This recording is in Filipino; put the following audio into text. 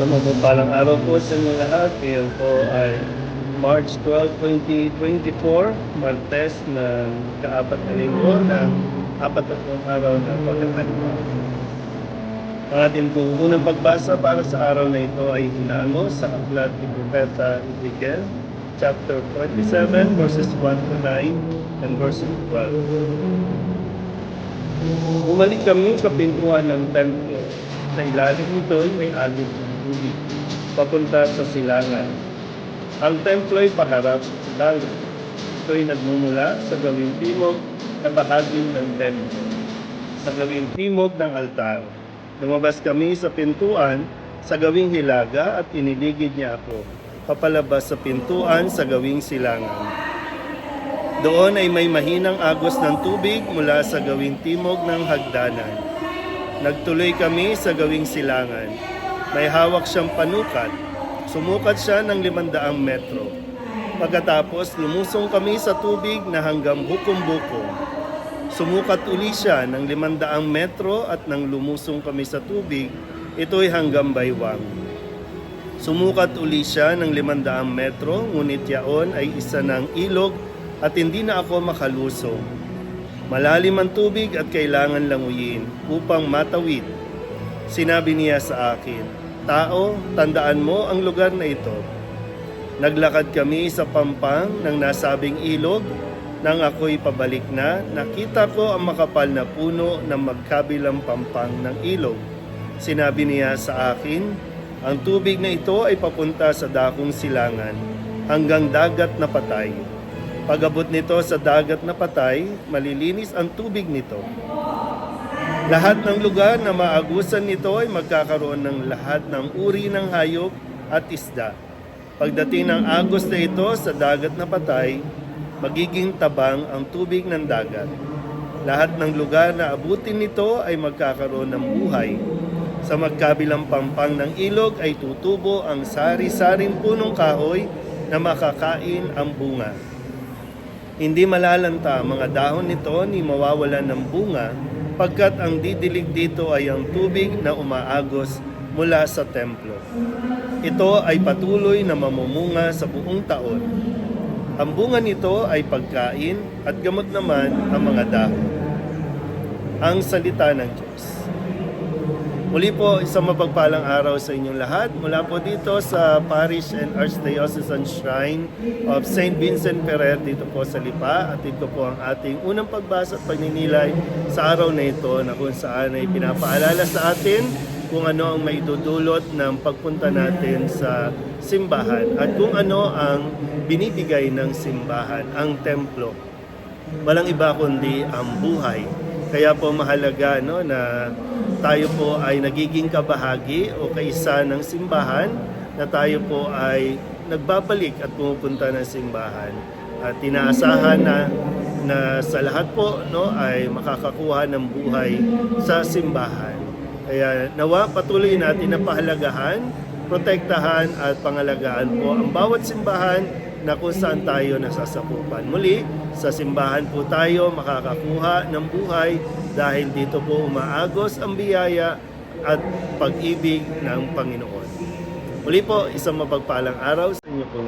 Isang mapagpalang araw po sa inyo lahat. Ngayon po ay March 12, 2024, Martes na kaapat na linggo na apat na pong araw na pagkakaliwa. Ang ating pong unang pagbasa para sa araw na ito ay hinango sa aklat ni Propeta Ezekiel, chapter 47, verses 1 to 9 and verses 12. Bumalik kami sa pintuan ng templo. Sa ilalim nito ay may agos ng tubig, papunta sa silangan. Ang templo ay paharap sa dagat. Ito ay nagmumula sa gawing timog na bahagi ng templo. Sa gawing timog ng altar. Lumabas kami sa pintuan sa gawing hilaga at iniligid niya ako. Papalabas sa pintuan sa gawing silangan. Doon ay may mahinang agos ng tubig mula sa gawing timog ng hagdanan. Nagtuloy kami sa gawing silangan. May hawak siyang panukat. Sumukat siya ng limandaang metro. Pagkatapos, lumusong kami sa tubig na hanggang bukom-bukom. Sumukat uli siya ng limandaang metro at nang lumusong kami sa tubig, ito'y hanggang baywang. Sumukat uli siya ng limandaang metro, ngunit yaon ay isa ng ilog at hindi na ako makalusong. Malalim ang tubig at kailangan languyin upang matawid. Sinabi niya sa akin, Tao, tandaan mo ang lugar na ito. Naglakad kami sa pampang ng nasabing ilog. Nang ako'y pabalik na, nakita ko ang makapal na puno ng magkabilang pampang ng ilog. Sinabi niya sa akin, ang tubig na ito ay papunta sa dakong silangan hanggang dagat na patay. Pagabot nito sa dagat na patay, malilinis ang tubig nito. Lahat ng lugar na maagusan nito ay magkakaroon ng lahat ng uri ng hayop at isda. Pagdating ng agos na ito sa dagat na patay, magiging tabang ang tubig ng dagat. Lahat ng lugar na abutin nito ay magkakaroon ng buhay. Sa magkabilang pampang ng ilog ay tutubo ang sari-saring punong kahoy na makakain ang bunga. Hindi malalanta mga dahon nito ni mawawalan ng bunga pagkat ang didilig dito ay ang tubig na umaagos mula sa templo. Ito ay patuloy na mamumunga sa buong taon. Ang bunga nito ay pagkain at gamot naman ang mga dahon. Ang salita ng Diyos. Muli po, isang mapagpalang araw sa inyong lahat. Mula po dito sa Parish and Archdiocesan Shrine of St. Vincent Ferrer dito po sa Lipa. At ito po ang ating unang pagbasa at pagninilay sa araw na ito na kung saan ay pinapaalala sa atin kung ano ang maidudulot ng pagpunta natin sa simbahan at kung ano ang binibigay ng simbahan, ang templo. Walang iba kundi ang buhay. Kaya po mahalaga no, na tayo po ay nagiging kabahagi o kaisa ng simbahan, na tayo po ay nagbabalik at pumupunta ng simbahan. At tinaasahan na, na sa lahat po no, ay makakakuha ng buhay sa simbahan. Kaya nawa patuloy natin na pahalagahan, protektahan at pangalagaan po ang bawat simbahan na kung saan tayo nasasakupan. Muli, sa simbahan po tayo makakakuha ng buhay dahil dito po umaagos ang biyaya at pag-ibig ng Panginoon. Muli po, isang mapagpalang araw sa inyo po.